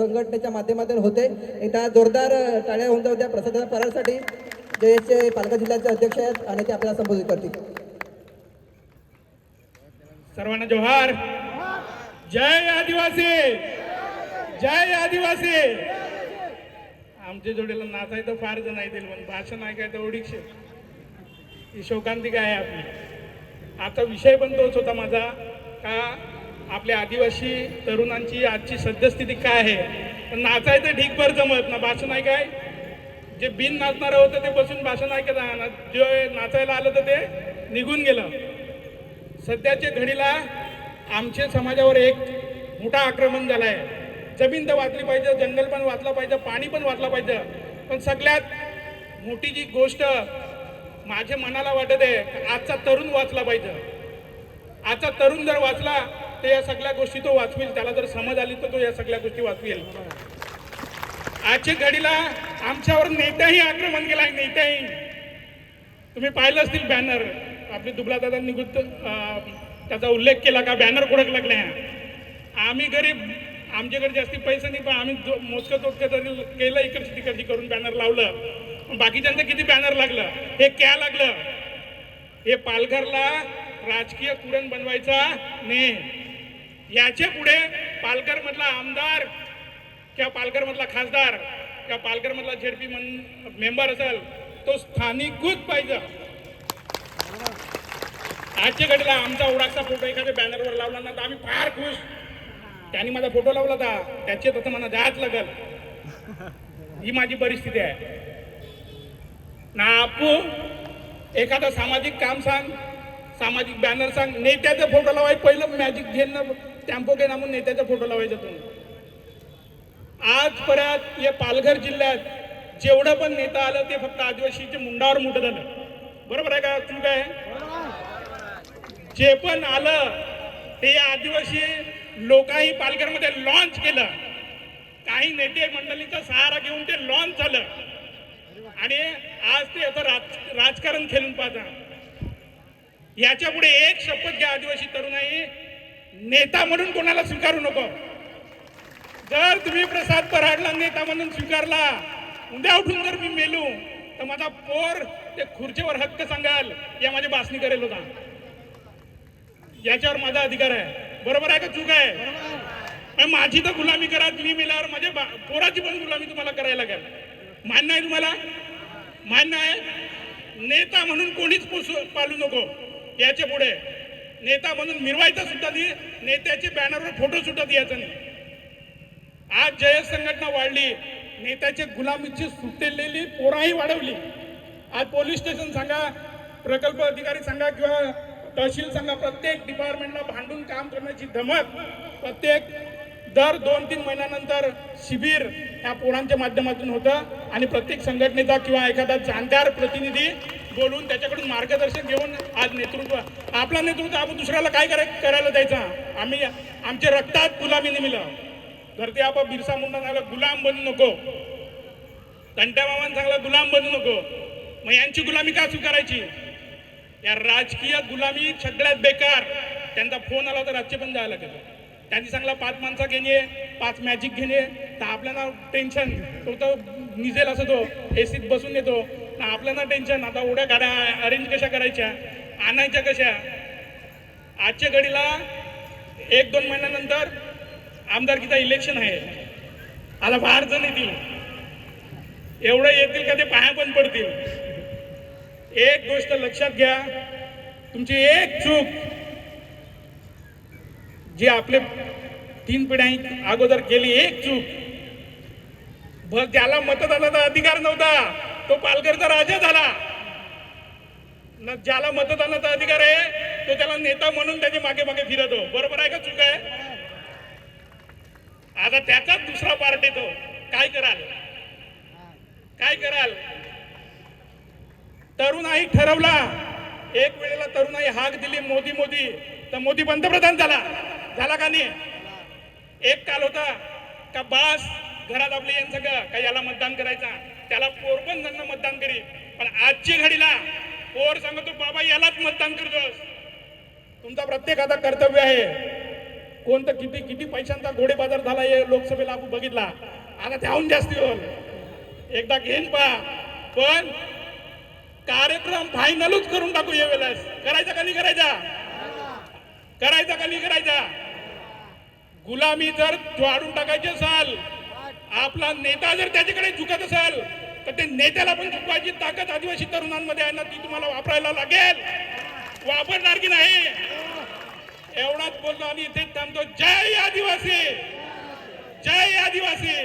संघटनेच्या माध्यमातून होते. एकदा जोरदार टाळ्या होऊन जाऊ त्या प्रसादाच्या परासाठी जयचे पालघर जिल्ह्याचे अध्यक्ष आहेत आणि ते आपल्याला संबोधित करतील. सर्वांना जोहार. जय आदिवासी. जय आदिवासी. आमच्या जोडीला नाचायचं फार जण येतील पण भाषण ऐकायचं ओढीक्षे. ही शोकांतिका आहे आपली. आता विषय पण तोच होता माझा. का आपल्या आदिवासी तरुणांची आजची सद्यस्थिती काय आहे? पण नाचायचं ढीकभर जमत ना भाषण ऐकाय जे बिन नाचणारं होतं ते बसून भाषण ऐकत आहे जे नाचायला आलं तर ते निघून गेलं. सध्याच्या घडीला आमच्या समाजावर एक मोठा आक्रमण झाला आहे जमीन तर वाचली पाहिजे जंगल पण वाचलं पाहिजे पाणी पण वाचलं पाहिजे. पण सगळ्यात मोठी जी गोष्ट माझ्या मनाला वाटत आहे आजचा तरुण वाचला पाहिजे. आजचा तरुण जर वाचला तर या सगळ्या गोष्टी तो वाचवेल. त्याला जर समज आली तर तो या सगळ्या गोष्टी वाचवेल. आजच्या घडीला आमच्यावर नेत्याही आक्रमण केला आहे नेत्याही. तुम्ही पाहिलं असतील बॅनर. आपले दुबला दादा गुप्त त्याचा उल्लेख केला का? बॅनर कोडक लागले आम्ही गरीब आमच्याकडे जास्ती पैसे नाही पण आम्ही जो मोजकं तोटकं तरी केलं इकडची तिकडची करून बॅनर लावलं बाकीच्यांचं किती बॅनर लागलं? हे क्या लागलं? हे पालघरला राजकीय कुरण बनवायचा? नाही. याच्यापुढे पालघर मधला आमदार किंवा पालघर मधला खासदार किंवा पालघर मधला झेडपी मेंबर असेल तो स्थानिकच पाहिजे. आजच्या घडीला आमचा ओळखचा फोटो एखाद्या बॅनरवर लावला ना तर आम्ही फार खुश. त्यांनी माझा फोटो लावला होता. त्याचे तसं मला द्यायच लागल. ही माझी परिस्थिती आहे. ना आपू एखादं सामाजिक काम सांग. सामाजिक बॅनर सांग नेत्याचा फोटो लावाय पहिलं मॅजिक घेणं टॅम्पो घे ना म्हणून नेत्याचा फोटो लावायचा तुम्ही आजपर्यंत या पालघर जिल्ह्यात जेवढं पण नेता आलं ते फक्त आदिवासीच्या मुंडावर मोठं झालं. बरोबर आहे का? चूक आहे? जे पण आलं ते आदिवासी लोकांनी पालघरमध्ये लॉन्च केलं. काही नेते मंडळीचा सहारा घेऊन ते लॉन्च झालं. आणि आज ते आता राज राजकारण खेळून पाहता. याच्यापुढे एक शपथ घ्या आदिवासी तरुणाई. नेता म्हणून कोणाला स्वीकारू नको? जर तुम्ही प्रसाद पराडला नेता म्हणून स्वीकारला उद्या उठून जर मी मेलू तर माझा पोर ते खुर्चीवर हक्क सांगाल या माझी बासणी करेल होता याच्यावर माझा अधिकार आहे. बरोबर आहे का चूक आहे? आणि माझी तर गुलामी करा मी मेल्यावर माझ्या बा- पोराची पण गुलामी तुम्हाला करायला लागेल. मान्य आहे तुम्हाला? मान्य आहे? नेता म्हणून कोणीच पोसू पालू नको. याच्यापुढे नेता म्हणून मिरवायचा सुद्धा नाही नेत्याचे बॅनरवर फोटो सुद्धा द्यायचा नाही. आज जय संघटना वाढली नेत्याचे गुलामीची सुटलेली पोराही वाढवली. आज पोलीस स्टेशन सांगा प्रकल्प अधिकारी सांगा किंवा तहसील सांगा प्रत्येक डिपार्टमेंटला भांडून काम करण्याची धमक प्रत्येक दर दोन तीन महिन्यानंतर शिबिर ह्या पोरांच्या माध्यमातून होतं. आणि प्रत्येक संघटनेचा किंवा एखादा जाणकार प्रतिनिधी बोलून त्याच्याकडून मार्गदर्शन घेऊन आज नेतृत्व आपला नेतृत्व आपण दुसऱ्याला काय कराय करायला द्यायचा? आम्ही आमच्या रक्तात गुलामी निमिलं धरती आपा बिरसा मुंडा सांगला गुलाम बनू नको. कंट्या मामान सांगला गुलाम बनू नको. मग यांची गुलामी का स्वीकारायची? या राजकीय गुलामी सगळ्यात बेकार. त्यांचा फोन आला तर रातचे पण जायला लागेल. त्यांनी सांगला पाच माणसं घेणे पाच मॅजिक घेणे. तर आपल्याला टेन्शन तो तर निजेल असं तो एसीत बसून येतो. ना आपल्याला टेन्शन आता उड्या गाड्या अरेंज कशा करायच्या? आणायच्या कशा? आजच्या घडीला एक दोन महिन्यानंतर आमदारकीचा इलेक्शन आहे. आता बाहेर जण येतील. एवढं येतील का ते पाया पण पडतील. एक गोष्ट लक्षात घ्या. तुमची एक चूक जी आपले तीन पिढ्या अगोदर केली एक चूक. बघ ज्याला मतदानाचा अधिकार नव्हता तो पालघरचा राजा झाला. न ज्याला मतदानाचा अधिकार आहे तो त्याला नेता म्हणून त्याच्यामागे मागे फिरतो. बरोबर आहे का चूक आहे? आता त्याचाच दुसरा पार्ट येतो. काय कराल? काय कराल? तरुणाई ठरवला. एक वेळेला तरुणाई हाक दिली मोदी मोदी. तर मोदी पंतप्रधान झाला. झाला का नाही? एक काल होता. का बास घरात आपले यांचं सगळं का याला मतदान करायचा? त्याला पोर पण मतदान करी. पण आजची घडीला पोर सांगतो बाबा यालाच मतदान करतोस. तुमचा प्रत्येकाचा कर्तव्य आहे. कोणतं किती किती पैशांचा घोडे बाजार झाला हे लोकसभेला आपण बघितला. आता त्याहून जास्ती होल एकदा घेईन पा पण कार्यक्रम फायनलच करून टाकू या वेळेस. करायचा का नाही करायचा? करायचा का नाही करायचा? गुलामी जर वाढून टाकायची असाल आपला नेता जर त्याच्याकडे झुकत असेल तर ते नेत्याला पण चुकवायची ताकद आदिवासी तरुणांमध्ये आहे ना ती तुम्हाला वापरायला लागेल. वापरणार की नाही? एवढाच बोलतो आणि इथे थांबतो. जय आदिवासी! जय आदिवासी!